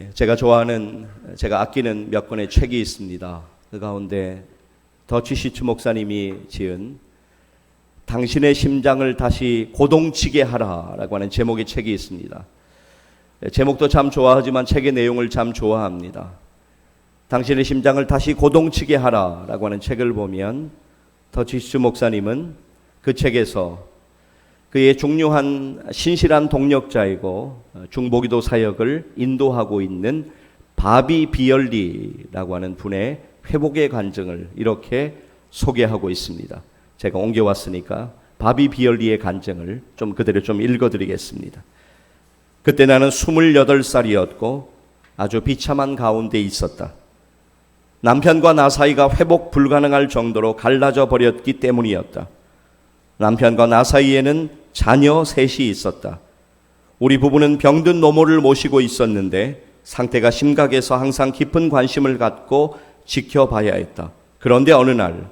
예, 제가 좋아하는 제가 아끼는 몇 권의 책이 있습니다. 그 가운데 더치 시츠 목사님이 지은 당신의 심장을 다시 고동치게 하라라고 하는 제목의 책이 있습니다. 예, 제목도 참 좋아하지만 책의 내용을 참 좋아합니다. 당신의 심장을 다시 고동치게 하라라고 하는 책을 보면 더치 시츠 목사님은 그 책에서 그의 중요한 신실한 동력자이고 중보기도 사역을 인도하고 있는 바비 비얼리라고 하는 분의 회복의 간증을 이렇게 소개하고 있습니다. 제가 옮겨왔으니까 바비 비얼리의 간증을 좀 그대로 좀 읽어드리겠습니다. 그때 나는 28살이었고 아주 비참한 가운데 있었다. 남편과 나 사이가 회복 불가능할 정도로 갈라져 버렸기 때문이었다. 남편과 나 사이에는 자녀 셋이 있었다. 우리 부부는 병든 노모를 모시고 있었는데 상태가 심각해서 항상 깊은 관심을 갖고 지켜봐야 했다. 그런데 어느 날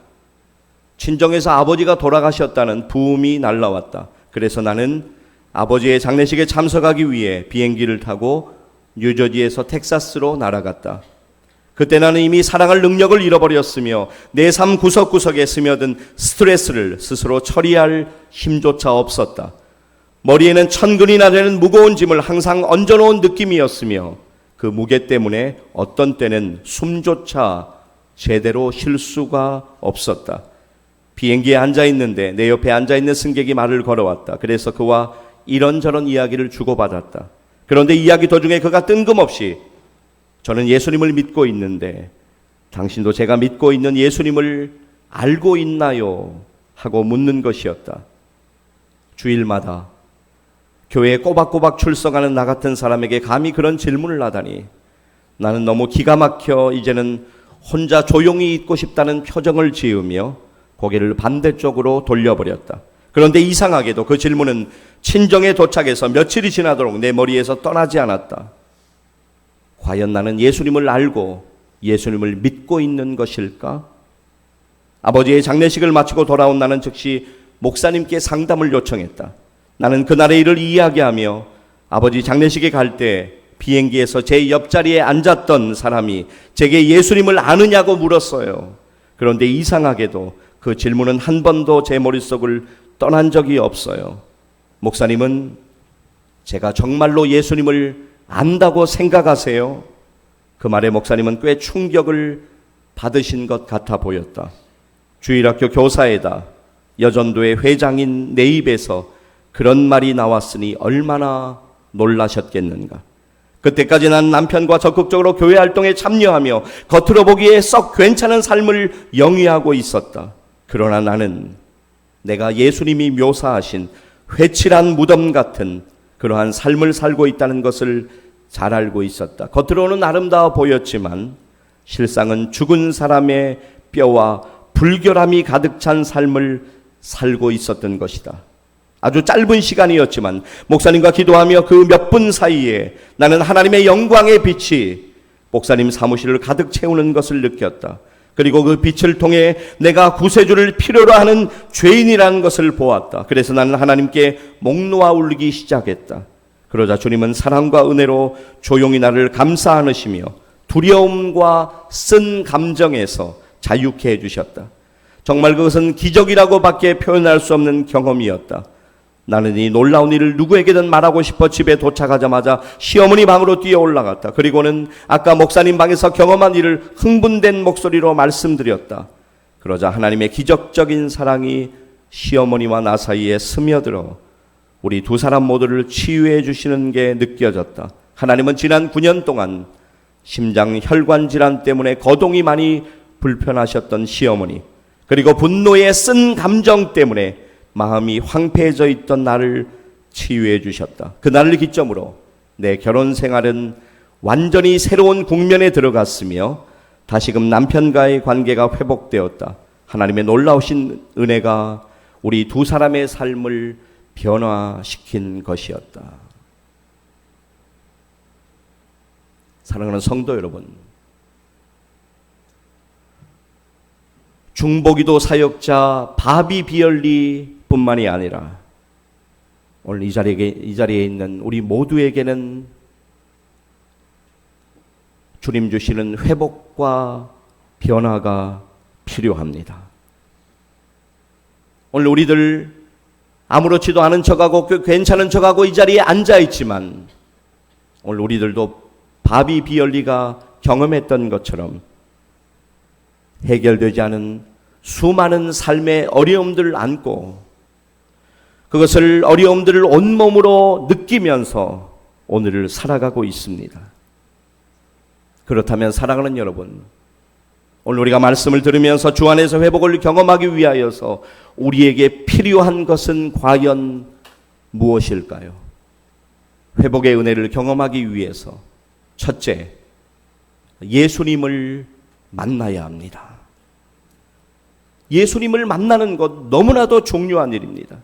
친정에서 아버지가 돌아가셨다는 부음이 날라왔다. 그래서 나는 아버지의 장례식에 참석하기 위해 비행기를 타고 뉴저지에서 텍사스로 날아갔다. 그때 나는 이미 사랑할 능력을 잃어버렸으며 내 삶 구석구석에 스며든 스트레스를 스스로 처리할 힘조차 없었다. 머리에는 천근이나 되는 무거운 짐을 항상 얹어놓은 느낌이었으며 그 무게 때문에 어떤 때는 숨조차 제대로 쉴 수가 없었다. 비행기에 앉아 있는데 내 옆에 앉아 있는 승객이 말을 걸어왔다. 그래서 그와 이런저런 이야기를 주고받았다. 그런데 이야기 도중에 그가 뜬금없이 저는 예수님을 믿고 있는데 당신도 제가 믿고 있는 예수님을 알고 있나요? 하고 묻는 것이었다. 주일마다 교회에 꼬박꼬박 출석하는 나 같은 사람에게 감히 그런 질문을 하다니 나는 너무 기가 막혀 이제는 혼자 조용히 있고 싶다는 표정을 지으며 고개를 반대쪽으로 돌려버렸다. 그런데 이상하게도 그 질문은 친정에 도착해서 며칠이 지나도록 내 머리에서 떠나지 않았다. 과연 나는 예수님을 알고 예수님을 믿고 있는 것일까? 아버지의 장례식을 마치고 돌아온 나는 즉시 목사님께 상담을 요청했다. 나는 그날의 일을 이야기하며 아버지 장례식에 갈 때 비행기에서 제 옆자리에 앉았던 사람이 제게 예수님을 아느냐고 물었어요. 그런데 이상하게도 그 질문은 한 번도 제 머릿속을 떠난 적이 없어요. 목사님은 제가 정말로 예수님을 안다고 생각하세요? 그 말에 목사님은 꽤 충격을 받으신 것 같아 보였다. 주일학교 교사에다 여전도의 회장인 내 입에서 그런 말이 나왔으니 얼마나 놀라셨겠는가. 그때까지 난 남편과 적극적으로 교회 활동에 참여하며 겉으로 보기에 썩 괜찮은 삶을 영위하고 있었다. 그러나 나는 내가 예수님이 묘사하신 회칠한 무덤 같은 그러한 삶을 살고 있다는 것을 잘 알고 있었다. 겉으로는 아름다워 보였지만 실상은 죽은 사람의 뼈와 불결함이 가득 찬 삶을 살고 있었던 것이다. 아주 짧은 시간이었지만 목사님과 기도하며 그 몇 분 사이에 나는 하나님의 영광의 빛이 목사님 사무실을 가득 채우는 것을 느꼈다. 그리고 그 빛을 통해 내가 구세주를 필요로 하는 죄인이라는 것을 보았다. 그래서 나는 하나님께 목 놓아 울기 시작했다. 그러자 주님은 사랑과 은혜로 조용히 나를 감싸 안으시며 두려움과 쓴 감정에서 자유케 해주셨다. 정말 그것은 기적이라고밖에 표현할 수 없는 경험이었다. 나는 이 놀라운 일을 누구에게든 말하고 싶어 집에 도착하자마자 시어머니 방으로 뛰어 올라갔다. 그리고는 아까 목사님 방에서 경험한 일을 흥분된 목소리로 말씀드렸다. 그러자 하나님의 기적적인 사랑이 시어머니와 나 사이에 스며들어 우리 두 사람 모두를 치유해 주시는 게 느껴졌다. 하나님은 지난 9년 동안 심장 혈관 질환 때문에 거동이 많이 불편하셨던 시어머니, 그리고 분노에 쓴 감정 때문에 마음이 황폐해져 있던 나를 치유해 주셨다. 그날을 기점으로 내 결혼 생활은 완전히 새로운 국면에 들어갔으며 다시금 남편과의 관계가 회복되었다. 하나님의 놀라우신 은혜가 우리 두 사람의 삶을 변화시킨 것이었다. 사랑하는 성도 여러분, 중보기도 사역자 바비 비얼리 뿐만이 아니라 오늘 이 자리에, 이 자리에 있는 우리 모두에게는 주님 주시는 회복과 변화가 필요합니다. 오늘 우리들 아무렇지도 않은 척하고 그 괜찮은 척하고 이 자리에 앉아 있지만 오늘 우리들도 바비 비열리가 경험했던 것처럼 해결되지 않은 수많은 삶의 어려움들을 안고 그것을 어려움들을 온몸으로 느끼면서 오늘을 살아가고 있습니다. 그렇다면 사랑하는 여러분, 오늘 우리가 말씀을 들으면서 주 안에서 회복을 경험하기 위하여서 우리에게 필요한 것은 과연 무엇일까요? 회복의 은혜를 경험하기 위해서 첫째, 예수님을 만나야 합니다. 예수님을 만나는 것 너무나도 중요한 일입니다.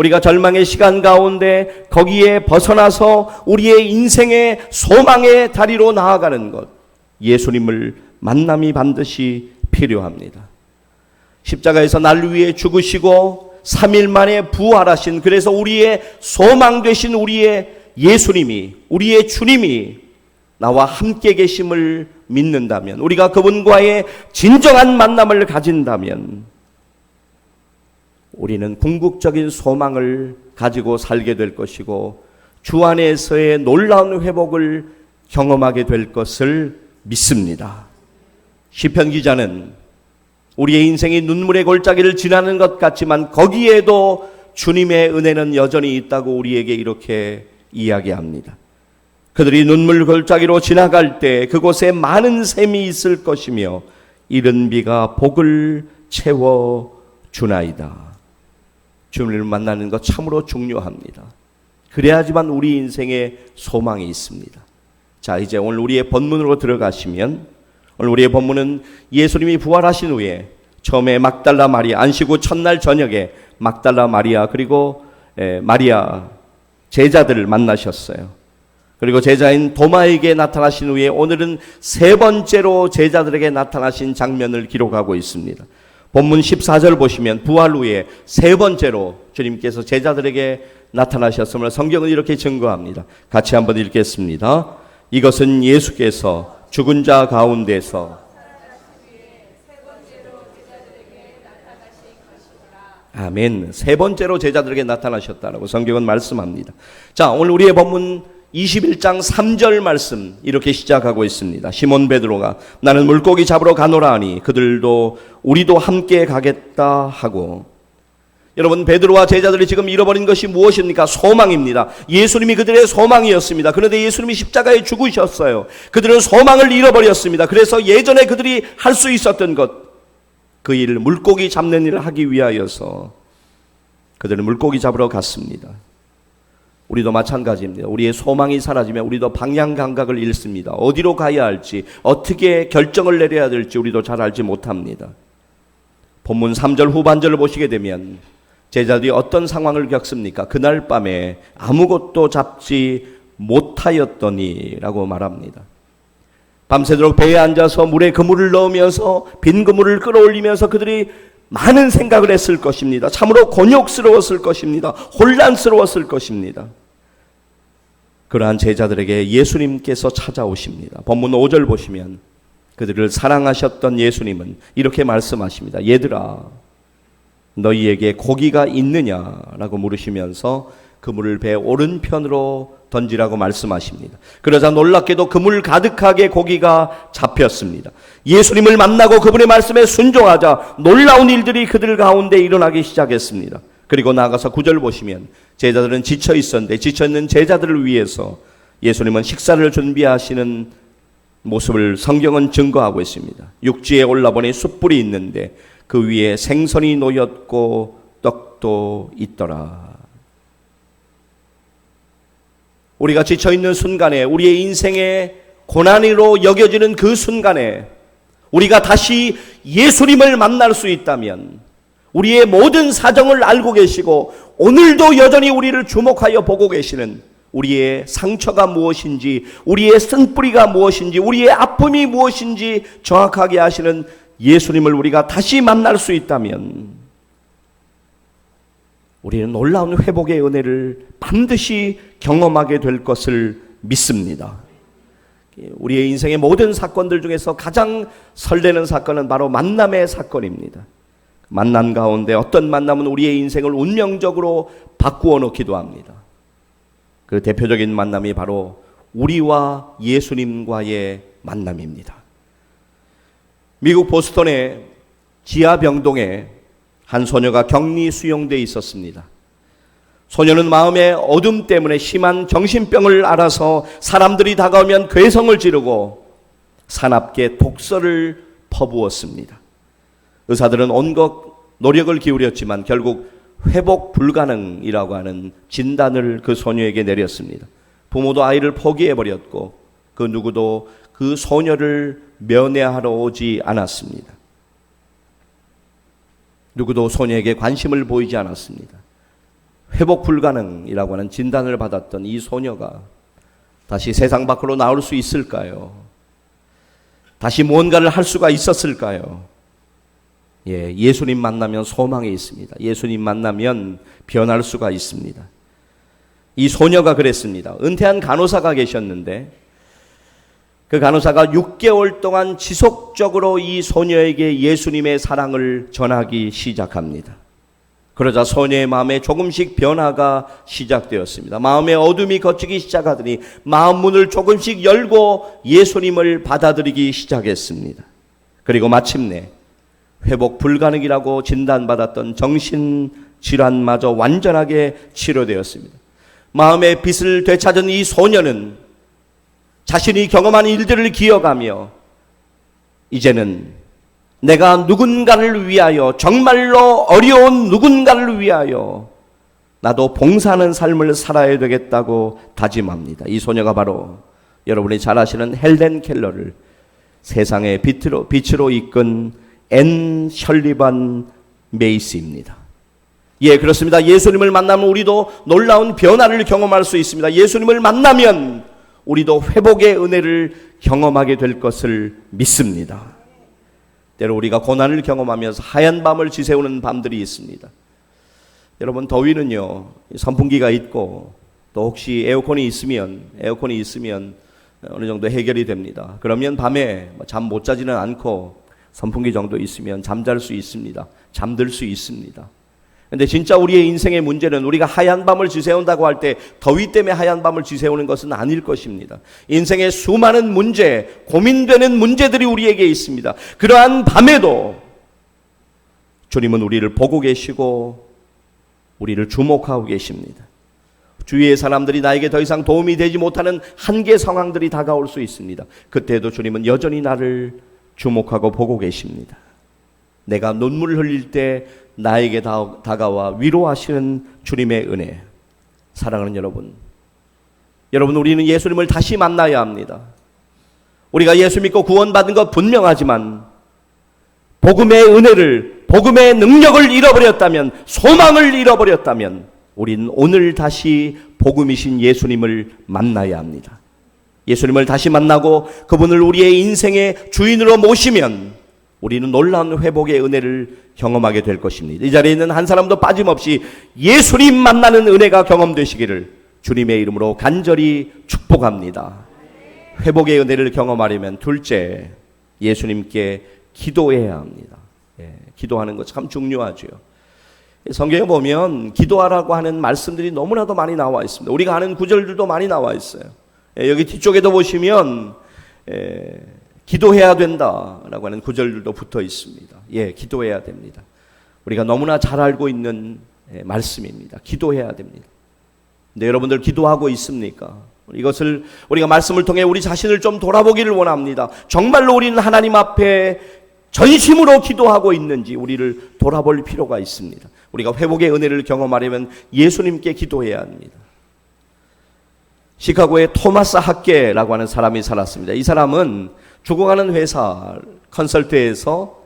우리가 절망의 시간 가운데 거기에 벗어나서 우리의 인생의 소망의 다리로 나아가는 것, 예수님을 만남이 반드시 필요합니다. 십자가에서 날 위해 죽으시고 3일 만에 부활하신 그래서 우리의 소망 되신 우리의 예수님이 우리의 주님이 나와 함께 계심을 믿는다면 우리가 그분과의 진정한 만남을 가진다면 우리는 궁극적인 소망을 가지고 살게 될 것이고 주 안에서의 놀라운 회복을 경험하게 될 것을 믿습니다. 시편 기자는 우리의 인생이 눈물의 골짜기를 지나는 것 같지만 거기에도 주님의 은혜는 여전히 있다고 우리에게 이렇게 이야기합니다. 그들이 눈물 골짜기로 지나갈 때 그곳에 많은 샘이 있을 것이며 이른 비가 복을 채워 주나이다. 주님을 만나는 것 참으로 중요합니다. 그래야지만 우리 인생에 소망이 있습니다. 자, 이제 오늘 우리의 본문으로 들어가시면 오늘 우리의 본문은 예수님이 부활하신 후에 처음에 막달라 마리아 안식 후 첫날 저녁에 막달라 마리아 그리고 마리아 제자들을 만나셨어요. 그리고 제자인 도마에게 나타나신 후에 오늘은 세 번째로 제자들에게 나타나신 장면을 기록하고 있습니다. 본문 14절 보시면 부활 후에 세 번째로 주님께서 제자들에게 나타나셨음을 성경은 이렇게 증거합니다. 같이 한번 읽겠습니다. 이것은 예수께서 죽은 자 가운데서 아멘. 세 번째로 제자들에게 나타나셨다라고 성경은 말씀합니다. 자, 오늘 우리의 본문 21장 3절 말씀 이렇게 시작하고 있습니다. 시몬 베드로가 나는 물고기 잡으러 가노라 하니 그들도 우리도 함께 가겠다 하고 여러분 베드로와 제자들이 지금 잃어버린 것이 무엇입니까? 소망입니다. 예수님이 그들의 소망이었습니다. 그런데 예수님이 십자가에 죽으셨어요. 그들은 소망을 잃어버렸습니다. 그래서 예전에 그들이 할 수 있었던 것 그 일을 물고기 잡는 일을 하기 위하여서 그들은 물고기 잡으러 갔습니다. 우리도 마찬가지입니다. 우리의 소망이 사라지면 우리도 방향 감각을 잃습니다. 어디로 가야 할지, 어떻게 결정을 내려야 될지 우리도 잘 알지 못합니다. 본문 3절 후반절을 보시게 되면 제자들이 어떤 상황을 겪습니까? 그날 밤에 아무것도 잡지 못하였더니라고 말합니다. 밤새도록 배에 앉아서 물에 그물을 넣으면서 빈 그물을 끌어올리면서 그들이 많은 생각을 했을 것입니다. 참으로 곤욕스러웠을 것입니다. 혼란스러웠을 것입니다. 그러한 제자들에게 예수님께서 찾아오십니다. 본문 5절 보시면 그들을 사랑하셨던 예수님은 이렇게 말씀하십니다. 얘들아, 너희에게 고기가 있느냐라고 물으시면서 그물을 배 오른편으로 던지라고 말씀하십니다. 그러자 놀랍게도 그물 가득하게 고기가 잡혔습니다. 예수님을 만나고 그분의 말씀에 순종하자 놀라운 일들이 그들 가운데 일어나기 시작했습니다. 그리고 나가서 구절 보시면 제자들은 지쳐 있었는데 지쳐 있는 제자들을 위해서 예수님은 식사를 준비하시는 모습을 성경은 증거하고 있습니다. 육지에 올라보니 숯불이 있는데 그 위에 생선이 놓였고 떡도 있더라. 우리가 지쳐 있는 순간에 우리의 인생의 고난으로 여겨지는 그 순간에 우리가 다시 예수님을 만날 수 있다면 우리의 모든 사정을 알고 계시고 오늘도 여전히 우리를 주목하여 보고 계시는 우리의 상처가 무엇인지, 우리의 쓴뿌리가 무엇인지, 우리의 아픔이 무엇인지 정확하게 아시는 예수님을 우리가 다시 만날 수 있다면 우리는 놀라운 회복의 은혜를 반드시 경험하게 될 것을 믿습니다. 우리의 인생의 모든 사건들 중에서 가장 설레는 사건은 바로 만남의 사건입니다. 만남 가운데 어떤 만남은 우리의 인생을 운명적으로 바꾸어 놓기도 합니다. 그 대표적인 만남이 바로 우리와 예수님과의 만남입니다. 미국 보스턴의 지하 병동에 한 소녀가 격리 수용돼 있었습니다. 소녀는 마음의 어둠 때문에 심한 정신병을 알아서 사람들이 다가오면 괴성을 지르고 사납게 독서를 퍼부었습니다. 의사들은 온갖 노력을 기울였지만 결국 회복 불가능이라고 하는 진단을 그 소녀에게 내렸습니다. 부모도 아이를 포기해버렸고 그 누구도 그 소녀를 면회하러 오지 않았습니다. 누구도 소녀에게 관심을 보이지 않았습니다. 회복 불가능이라고 하는 진단을 받았던 이 소녀가 다시 세상 밖으로 나올 수 있을까요? 다시 무언가를 할 수가 있었을까요? 예, 예수님 만나면 소망이 있습니다. 예수님 만나면 변할 수가 있습니다. 이 소녀가 그랬습니다. 은퇴한 간호사가 계셨는데 그 간호사가 6개월 동안 지속적으로 이 소녀에게 예수님의 사랑을 전하기 시작합니다. 그러자 소녀의 마음에 조금씩 변화가 시작되었습니다. 마음의 어둠이 걷히기 시작하더니 마음 문을 조금씩 열고 예수님을 받아들이기 시작했습니다. 그리고 마침내 회복 불가능이라고 진단받았던 정신 질환마저 완전하게 치료되었습니다. 마음의 빛을 되찾은 이 소녀는 자신이 경험한 일들을 기억하며 이제는 내가 누군가를 위하여 정말로 어려운 누군가를 위하여 나도 봉사하는 삶을 살아야 되겠다고 다짐합니다. 이 소녀가 바로 여러분이 잘 아시는 헬렌 켈러를 세상의 빛으로, 빛으로 이끈 앤 셜리반 메이스입니다. 예, 그렇습니다. 예수님을 만나면 우리도 놀라운 변화를 경험할 수 있습니다. 예수님을 만나면 우리도 회복의 은혜를 경험하게 될 것을 믿습니다. 때로 우리가 고난을 경험하면서 하얀 밤을 지새우는 밤들이 있습니다. 여러분 더위는요 선풍기가 있고 또 혹시 에어컨이 있으면 에어컨이 있으면 어느 정도 해결이 됩니다. 그러면 밤에 뭐잠못 자지는 않고 선풍기 정도 있으면 잠잘 수 있습니다. 잠들 수 있습니다. 근데 진짜 우리의 인생의 문제는 우리가 하얀 밤을 지새운다고 할 때 더위 때문에 하얀 밤을 지새우는 것은 아닐 것입니다. 인생의 수많은 문제, 고민되는 문제들이 우리에게 있습니다. 그러한 밤에도 주님은 우리를 보고 계시고 우리를 주목하고 계십니다. 주위의 사람들이 나에게 더 이상 도움이 되지 못하는 한계 상황들이 다가올 수 있습니다. 그때도 주님은 여전히 나를 주목하고 보고 계십니다. 내가 눈물을 흘릴 때 나에게 다가와 위로하시는 주님의 은혜. 사랑하는 여러분. 여러분, 우리는 예수님을 다시 만나야 합니다. 우리가 예수 믿고 구원받은 것 분명하지만, 복음의 은혜를, 복음의 능력을 잃어버렸다면, 소망을 잃어버렸다면, 우리는 오늘 다시 복음이신 예수님을 만나야 합니다. 예수님을 다시 만나고 그분을 우리의 인생의 주인으로 모시면 우리는 놀라운 회복의 은혜를 경험하게 될 것입니다. 이 자리에 있는 한 사람도 빠짐없이 예수님 만나는 은혜가 경험되시기를 주님의 이름으로 간절히 축복합니다. 회복의 은혜를 경험하려면 둘째, 예수님께 기도해야 합니다. 예, 기도하는 것 참 중요하죠. 성경에 보면 기도하라고 하는 말씀들이 너무나도 많이 나와 있습니다. 우리가 아는 구절들도 많이 나와 있어요. 예, 여기 뒤쪽에도 보시면 예, 기도해야 된다라고 하는 구절들도 붙어 있습니다. 예, 기도해야 됩니다. 우리가 너무나 잘 알고 있는 예, 말씀입니다. 기도해야 됩니다. 근데 여러분들 기도하고 있습니까? 이것을 우리가 말씀을 통해 우리 자신을 좀 돌아보기를 원합니다. 정말로 우리는 하나님 앞에 전심으로 기도하고 있는지 우리를 돌아볼 필요가 있습니다. 우리가 회복의 은혜를 경험하려면 예수님께 기도해야 합니다. 시카고의 토마스 학계라고 하는 사람이 살았습니다. 이 사람은 죽어가는 회사 컨설트에서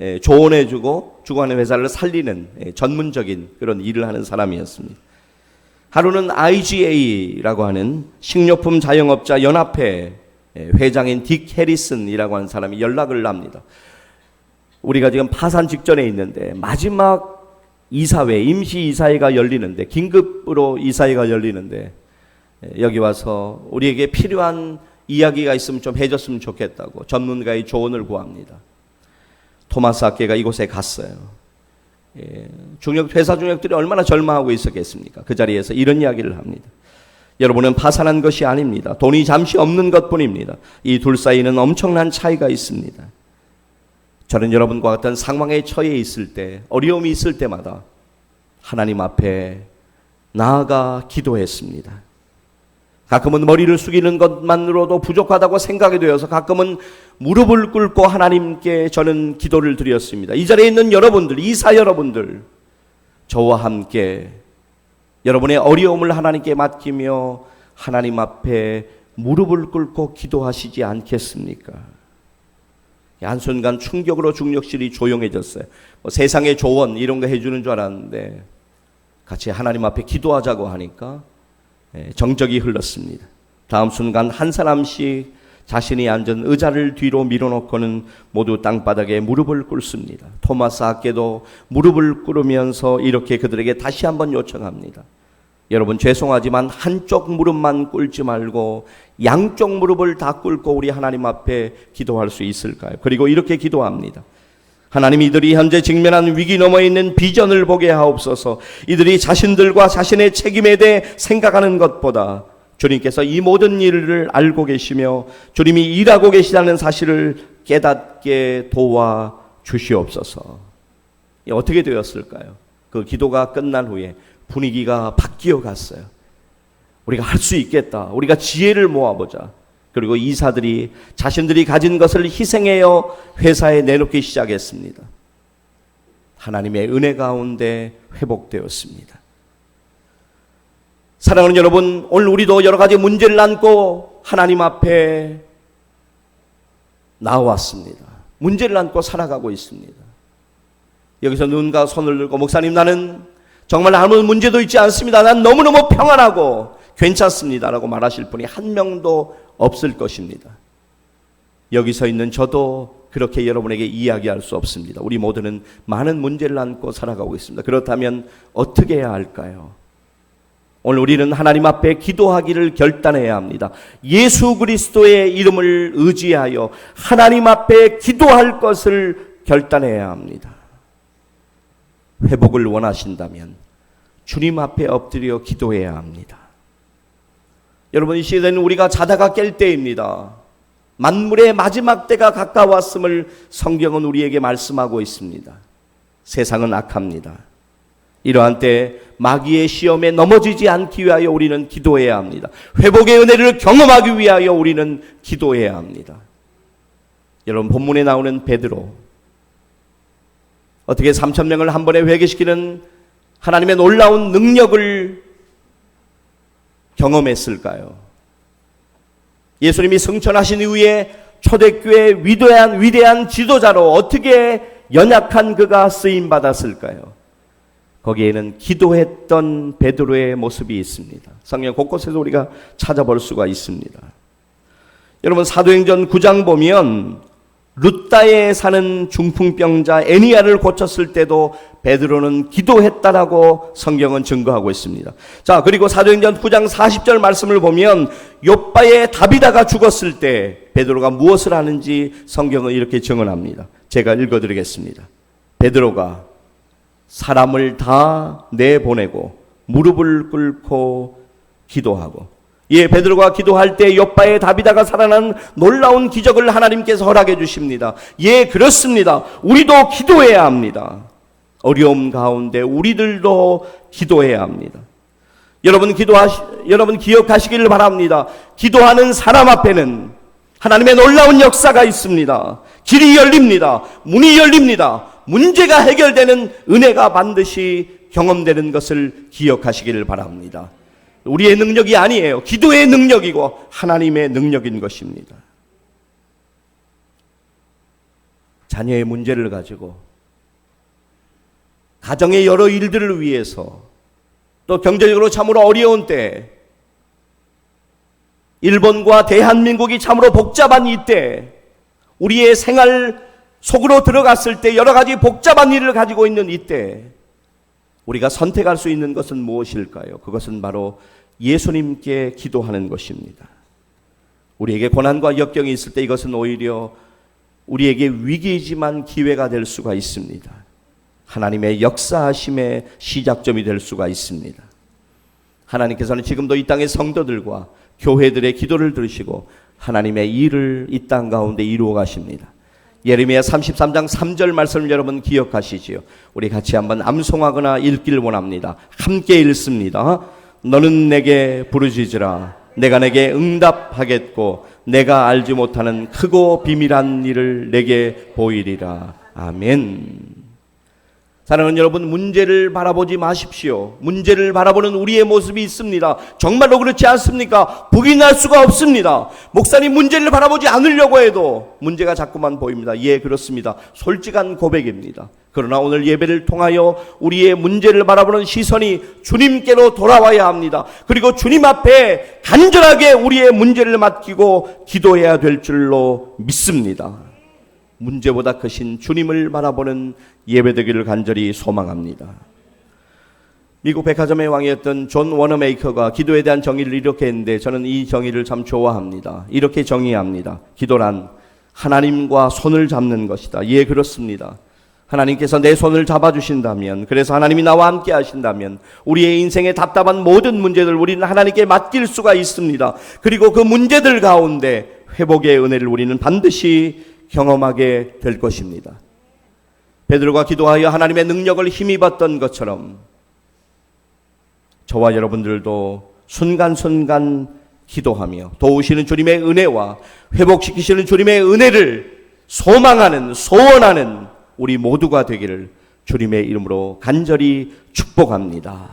예, 조언해주고 죽어가는 회사를 살리는 예, 전문적인 그런 일을 하는 사람이었습니다. 하루는 IGA라고 하는 식료품 자영업자 연합회 예, 회장인 딕 해리슨이라고 하는 사람이 연락을 합니다. 우리가 지금 파산 직전에 있는데 마지막 이사회, 임시 이사회가 열리는데 긴급으로 이사회가 열리는데 여기 와서 우리에게 필요한 이야기가 있으면 좀 해줬으면 좋겠다고 전문가의 조언을 구합니다. 토마스 학계가 이곳에 갔어요. 예, 중력 회사 중력들이 얼마나 절망하고 있었겠습니까? 그 자리에서 이런 이야기를 합니다. 여러분은 파산한 것이 아닙니다. 돈이 잠시 없는 것뿐입니다. 이 둘 사이는 엄청난 차이가 있습니다. 저는 여러분과 같은 상황에 처해 있을 때, 어려움이 있을 때마다 하나님 앞에 나아가 기도했습니다. 가끔은 머리를 숙이는 것만으로도 부족하다고 생각이 되어서 가끔은 무릎을 꿇고 하나님께 저는 기도를 드렸습니다. 이 자리에 있는 여러분들, 이사 여러분들, 저와 함께 여러분의 어려움을 하나님께 맡기며 하나님 앞에 무릎을 꿇고 기도하시지 않겠습니까? 한순간 충격으로 중력실이 조용해졌어요. 뭐 세상의 조언 이런 거 해주는 줄 알았는데 같이 하나님 앞에 기도하자고 하니까 예, 정적이 흘렀습니다. 다음 순간 한 사람씩 자신이 앉은 의자를 뒤로 밀어놓고는 모두 땅바닥에 무릎을 꿇습니다. 토마스 학계도 무릎을 꿇으면서 이렇게 그들에게 다시 한번 요청합니다. 여러분 죄송하지만 한쪽 무릎만 꿇지 말고 양쪽 무릎을 다 꿇고 우리 하나님 앞에 기도할 수 있을까요? 그리고 이렇게 기도합니다. 하나님 이들이 현재 직면한 위기 넘어 있는 비전을 보게 하옵소서. 이들이 자신들과 자신의 책임에 대해 생각하는 것보다 주님께서 이 모든 일을 알고 계시며 주님이 일하고 계시다는 사실을 깨닫게 도와 주시옵소서. 어떻게 되었을까요? 그 기도가 끝난 후에 분위기가 바뀌어 갔어요. 우리가 할 수 있겠다. 우리가 지혜를 모아보자. 그리고 이사들이 자신들이 가진 것을 희생하여 회사에 내놓기 시작했습니다. 하나님의 은혜 가운데 회복되었습니다. 사랑하는 여러분, 오늘 우리도 여러 가지 문제를 안고 하나님 앞에 나왔습니다. 문제를 안고 살아가고 있습니다. 여기서 눈과 손을 들고 목사님 나는 정말 아무 문제도 있지 않습니다. 난 너무너무 평안하고 괜찮습니다라고 말하실 분이 한 명도 없을 것입니다. 여기 서 있는 저도 그렇게 여러분에게 이야기할 수 없습니다. 우리 모두는 많은 문제를 안고 살아가고 있습니다. 그렇다면 어떻게 해야 할까요? 오늘 우리는 하나님 앞에 기도하기를 결단해야 합니다. 예수 그리스도의 이름을 의지하여 하나님 앞에 기도할 것을 결단해야 합니다. 회복을 원하신다면 주님 앞에 엎드려 기도해야 합니다. 여러분 이 시대는 우리가 자다가 깰 때입니다. 만물의 마지막 때가 가까웠음을 성경은 우리에게 말씀하고 있습니다. 세상은 악합니다. 이러한 때 마귀의 시험에 넘어지지 않기 위하여 우리는 기도해야 합니다. 회복의 은혜를 경험하기 위하여 우리는 기도해야 합니다. 여러분 본문에 나오는 베드로 어떻게 3천 명을 한 번에 회개시키는 하나님의 놀라운 능력을 경험했을까요? 예수님이 승천하신 이후에 초대교회 위대한 위대한 지도자로 어떻게 연약한 그가 쓰임 받았을까요? 거기에는 기도했던 베드로의 모습이 있습니다. 성경 곳곳에서 우리가 찾아볼 수가 있습니다. 여러분 사도행전 9장 보면 루따에 사는 중풍병자 애니아를 고쳤을 때도 베드로는 기도했다라고 성경은 증거하고 있습니다. 자, 그리고 사도행전 9장 40절 말씀을 보면 요바의 다비다가 죽었을 때 베드로가 무엇을 하는지 성경은 이렇게 증언합니다. 제가 읽어 드리겠습니다. 베드로가 사람을 다 내보내고 무릎을 꿇고 기도하고 예, 베드로가 기도할 때 옆바의 다비다가 살아난 놀라운 기적을 하나님께서 허락해 주십니다. 예, 그렇습니다. 우리도 기도해야 합니다. 어려움 가운데 우리들도 기도해야 합니다. 여러분 기도하시, 여러분 기억하시기를 바랍니다. 기도하는 사람 앞에는 하나님의 놀라운 역사가 있습니다. 길이 열립니다. 문이 열립니다. 문제가 해결되는 은혜가 반드시 경험되는 것을 기억하시기를 바랍니다. 우리의 능력이 아니에요. 기도의 능력이고 하나님의 능력인 것입니다. 자녀의 문제를 가지고 가정의 여러 일들을 위해서 또 경제적으로 참으로 어려운 때 일본과 대한민국이 참으로 복잡한 이때 우리의 생활 속으로 들어갔을 때 여러 가지 복잡한 일을 가지고 있는 이때 우리가 선택할 수 있는 것은 무엇일까요? 그것은 바로 예수님께 기도하는 것입니다. 우리에게 고난과 역경이 있을 때 이것은 오히려 우리에게 위기이지만 기회가 될 수가 있습니다. 하나님의 역사하심의 시작점이 될 수가 있습니다. 하나님께서는 지금도 이 땅의 성도들과 교회들의 기도를 들으시고 하나님의 일을 이 땅 가운데 이루어 가십니다. 예레미야 33장 3절 말씀을 여러분 기억하시지요. 우리 같이 한번 암송하거나 읽길 원합니다. 함께 읽습니다. 너는 내게 부르짖으라. 내가 내게 응답하겠고 내가 알지 못하는 크고 비밀한 일을 내게 보이리라. 아멘. 사랑하는 여러분, 문제를 바라보지 마십시오. 문제를 바라보는 우리의 모습이 있습니다. 정말로 그렇지 않습니까? 부인할 수가 없습니다. 목사님 문제를 바라보지 않으려고 해도 문제가 자꾸만 보입니다. 예, 그렇습니다. 솔직한 고백입니다. 그러나 오늘 예배를 통하여 우리의 문제를 바라보는 시선이 주님께로 돌아와야 합니다. 그리고 주님 앞에 간절하게 우리의 문제를 맡기고 기도해야 될 줄로 믿습니다. 문제보다 크신 주님을 바라보는 예배되기를 간절히 소망합니다. 미국 백화점의 왕이었던 존 워너메이커가 기도에 대한 정의를 이렇게 했는데 저는 이 정의를 참 좋아합니다. 이렇게 정의합니다. 기도란 하나님과 손을 잡는 것이다. 예, 그렇습니다. 하나님께서 내 손을 잡아주신다면, 그래서 하나님이 나와 함께 하신다면, 우리의 인생의 답답한 모든 문제들 우리는 하나님께 맡길 수가 있습니다. 그리고 그 문제들 가운데 회복의 은혜를 우리는 반드시 경험하게 될 것입니다. 베드로가 기도하여 하나님의 능력을 힘입었던 것처럼 저와 여러분들도 순간순간 기도하며 도우시는 주님의 은혜와 회복시키시는 주님의 은혜를 소망하는 소원하는 우리 모두가 되기를 주님의 이름으로 간절히 축복합니다.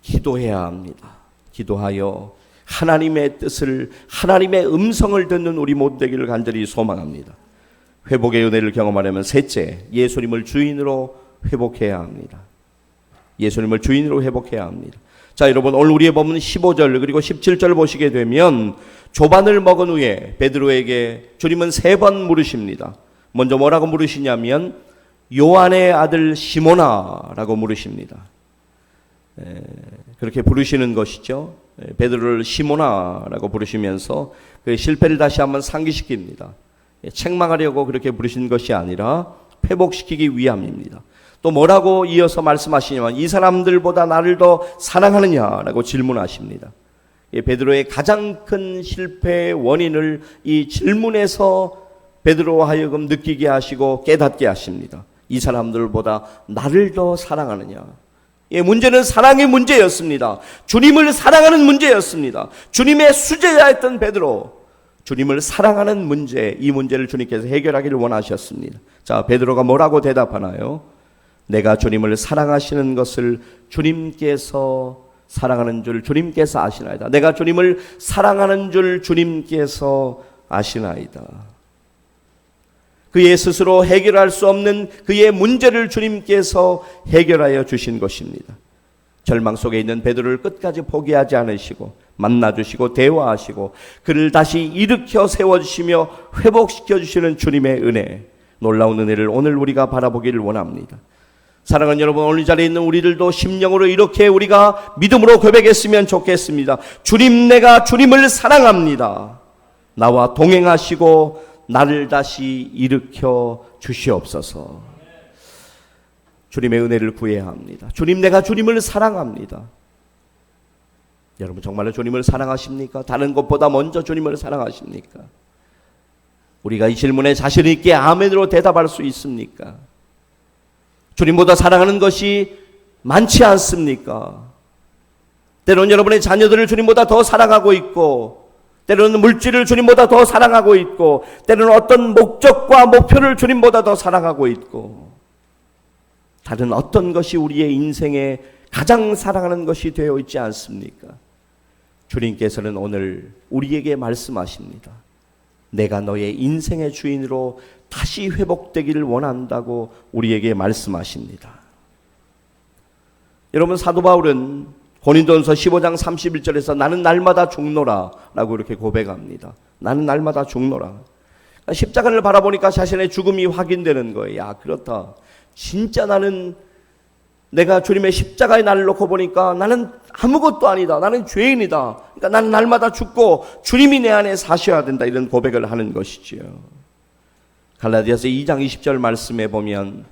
기도해야 합니다. 기도하여 하나님의 뜻을 하나님의 음성을 듣는 우리 모두 되기를 간절히 소망합니다. 회복의 은혜를 경험하려면 셋째, 예수님을 주인으로 회복해야 합니다. 예수님을 주인으로 회복해야 합니다. 자, 여러분 오늘 우리의 본문 15절 그리고 17절 보시게 되면 조반을 먹은 후에 베드로에게 주님은 세 번 물으십니다. 먼저 뭐라고 물으시냐면 요한의 아들 시모나라고 물으십니다. 에, 그렇게 부르시는 것이죠. 베드로를 시모나라고 부르시면서 그 실패를 다시 한번 상기시킵니다. 책망하려고 그렇게 부르신 것이 아니라 회복시키기 위함입니다. 또 뭐라고 이어서 말씀하시냐면 이 사람들보다 나를 더 사랑하느냐라고 질문하십니다. 베드로의 가장 큰 실패의 원인을 이 질문에서 베드로와 하여금 느끼게 하시고 깨닫게 하십니다. 이 사람들보다 나를 더 사랑하느냐. 예, 문제는 사랑의 문제였습니다. 주님을 사랑하는 문제였습니다. 주님의 수제자였던 베드로. 주님을 사랑하는 문제, 이 문제를 주님께서 해결하기를 원하셨습니다. 자, 베드로가 뭐라고 대답하나요? 내가 주님을 사랑하시는 것을 주님께서 사랑하는 줄 주님께서 아시나이다. 내가 주님을 사랑하는 줄 주님께서 아시나이다. 그의 스스로 해결할 수 없는 그의 문제를 주님께서 해결하여 주신 것입니다. 절망 속에 있는 베드로를 끝까지 포기하지 않으시고 만나 주시고 대화하시고 그를 다시 일으켜 세워 주시며 회복시켜 주시는 주님의 은혜, 놀라운 은혜를 오늘 우리가 바라보기를 원합니다. 사랑하는 여러분, 오늘 자리에 있는 우리들도 심령으로 이렇게 우리가 믿음으로 고백했으면 좋겠습니다. 주님, 내가 주님을 사랑합니다. 나와 동행하시고 나를 다시 일으켜 주시옵소서. 주님의 은혜를 구해야 합니다. 주님, 내가 주님을 사랑합니다. 여러분, 정말로 주님을 사랑하십니까? 다른 것보다 먼저 주님을 사랑하십니까? 우리가 이 질문에 자신있게 아멘으로 대답할 수 있습니까? 주님보다 사랑하는 것이 많지 않습니까? 때로는 여러분의 자녀들을 주님보다 더 사랑하고 있고, 때로는 물질을 주님보다 더 사랑하고 있고, 때로는 어떤 목적과 목표를 주님보다 더 사랑하고 있고, 다른 어떤 것이 우리의 인생에 가장 사랑하는 것이 되어 있지 않습니까? 주님께서는 오늘 우리에게 말씀하십니다. 내가 너의 인생의 주인으로 다시 회복되기를 원한다고 우리에게 말씀하십니다. 여러분 사도 바울은 고린도전서 15장 31절에서 나는 날마다 죽노라라고 이렇게 고백합니다. 나는 날마다 죽노라. 그러니까 십자가를 바라보니까 자신의 죽음이 확인되는 거예요. 야, 그렇다. 진짜 나는 내가 주님의 십자가에 나를 놓고 보니까 나는 아무것도 아니다. 나는 죄인이다. 그러니까 나는 날마다 죽고 주님이 내 안에 사셔야 된다. 이런 고백을 하는 것이지요. 갈라디아서 2장 20절 말씀에 보면 예,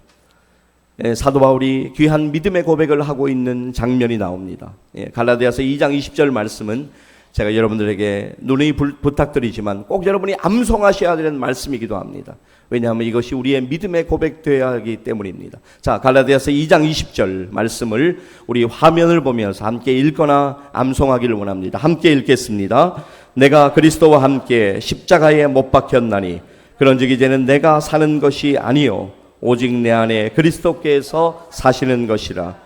사도 바울이 귀한 믿음의 고백을 하고 있는 장면이 나옵니다. 예, 갈라디아서 2장 20절 말씀은 제가 여러분들에게 눈의 부탁드리지만 꼭 여러분이 암송하셔야 되는 말씀이기도 합니다. 왜냐하면 이것이 우리의 믿음의 고백되어야 하기 때문입니다. 자, 갈라디아서 2장 20절 말씀을 우리 화면을 보면서 함께 읽거나 암송하기를 원합니다. 함께 읽겠습니다. 내가 그리스도와 함께 십자가에 못 박혔나니 그런즉 이제는 내가 사는 것이 아니요 오직 내 안에 그리스도께서 사시는 것이라.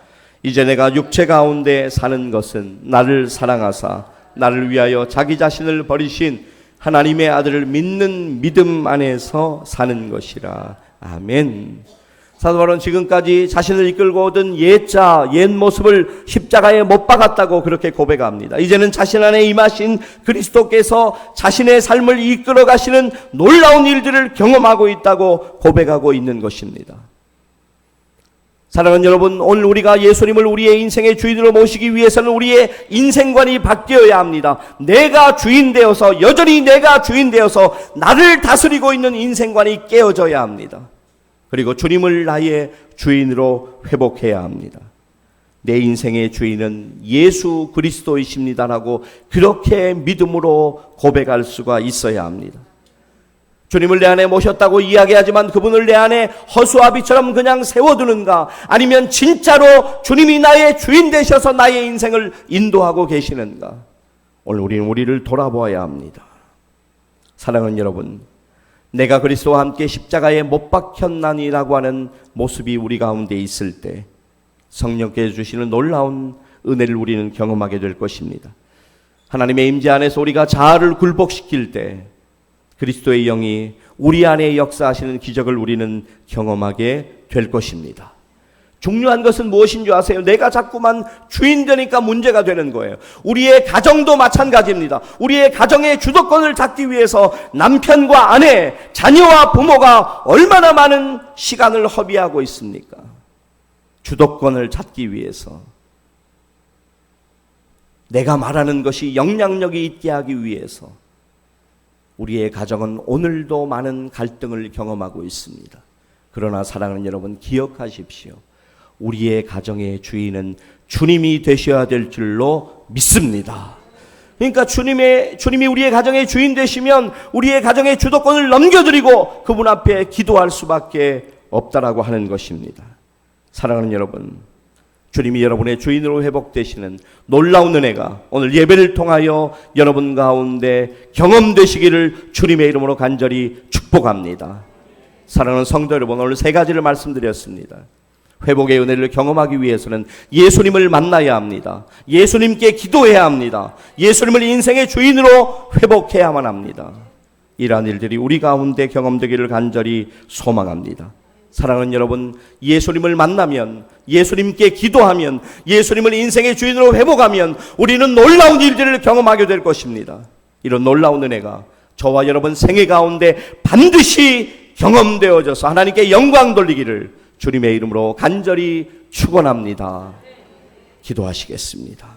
이제 내가 육체 가운데 사는 것은 나를 사랑하사 나를 위하여 자기 자신을 버리신 하나님의 아들을 믿는 믿음 안에서 사는 것이라. 아멘. 사도 바울은 지금까지 자신을 이끌고 오던 옛자, 옛 모습을 십자가에 못 박았다고 그렇게 고백합니다. 이제는 자신 안에 임하신 그리스도께서 자신의 삶을 이끌어 가시는 놀라운 일들을 경험하고 있다고 고백하고 있는 것입니다. 사랑하는 여러분, 오늘 우리가 예수님을 우리의 인생의 주인으로 모시기 위해서는 우리의 인생관이 바뀌어야 합니다. 내가 주인 되어서, 여전히 내가 주인 되어서 나를 다스리고 있는 인생관이 깨어져야 합니다. 그리고 주님을 나의 주인으로 회복해야 합니다. 내 인생의 주인은 예수 그리스도이십니다라고 그렇게 믿음으로 고백할 수가 있어야 합니다. 주님을 내 안에 모셨다고 이야기하지만 그분을 내 안에 허수아비처럼 그냥 세워두는가? 아니면 진짜로 주님이 나의 주인 되셔서 나의 인생을 인도하고 계시는가? 오늘 우리는 우리를 돌아보아야 합니다. 사랑하는 여러분, 내가 그리스도와 함께 십자가에 못 박혔나니라고 하는 모습이 우리 가운데 있을 때 성령께서 주시는 놀라운 은혜를 우리는 경험하게 될 것입니다. 하나님의 임재 안에서 우리가 자아를 굴복시킬 때 그리스도의 영이 우리 안에 역사하시는 기적을 우리는 경험하게 될 것입니다. 중요한 것은 무엇인 줄 아세요? 내가 자꾸만 주인 되니까 문제가 되는 거예요. 우리의 가정도 마찬가지입니다. 우리의 가정의 주도권을 잡기 위해서 남편과 아내, 자녀와 부모가 얼마나 많은 시간을 허비하고 있습니까? 주도권을 잡기 위해서. 내가 말하는 것이 영향력이 있게 하기 위해서. 우리의 가정은 오늘도 많은 갈등을 경험하고 있습니다. 그러나 사랑하는 여러분 기억하십시오. 우리의 가정의 주인은 주님이 되셔야 될 줄로 믿습니다. 그러니까 주님의 주님이 우리의 가정의 주인 되시면 우리의 가정의 주도권을 넘겨드리고 그분 앞에 기도할 수밖에 없다라고 하는 것입니다. 사랑하는 여러분, 주님이 여러분의 주인으로 회복되시는 놀라운 은혜가 오늘 예배를 통하여 여러분 가운데 경험되시기를 주님의 이름으로 간절히 축복합니다. 사랑하는 성도 여러분, 오늘 세 가지를 말씀드렸습니다. 회복의 은혜를 경험하기 위해서는 예수님을 만나야 합니다. 예수님께 기도해야 합니다. 예수님을 인생의 주인으로 회복해야만 합니다. 이러한 일들이 우리 가운데 경험되기를 간절히 소망합니다. 사랑하는 여러분, 예수님을 만나면, 예수님께 기도하면, 예수님을 인생의 주인으로 회복하면 우리는 놀라운 일들을 경험하게 될 것입니다. 이런 놀라운 은혜가 저와 여러분 생애 가운데 반드시 경험되어져서 하나님께 영광 돌리기를 주님의 이름으로 간절히 축원합니다. 기도하시겠습니다.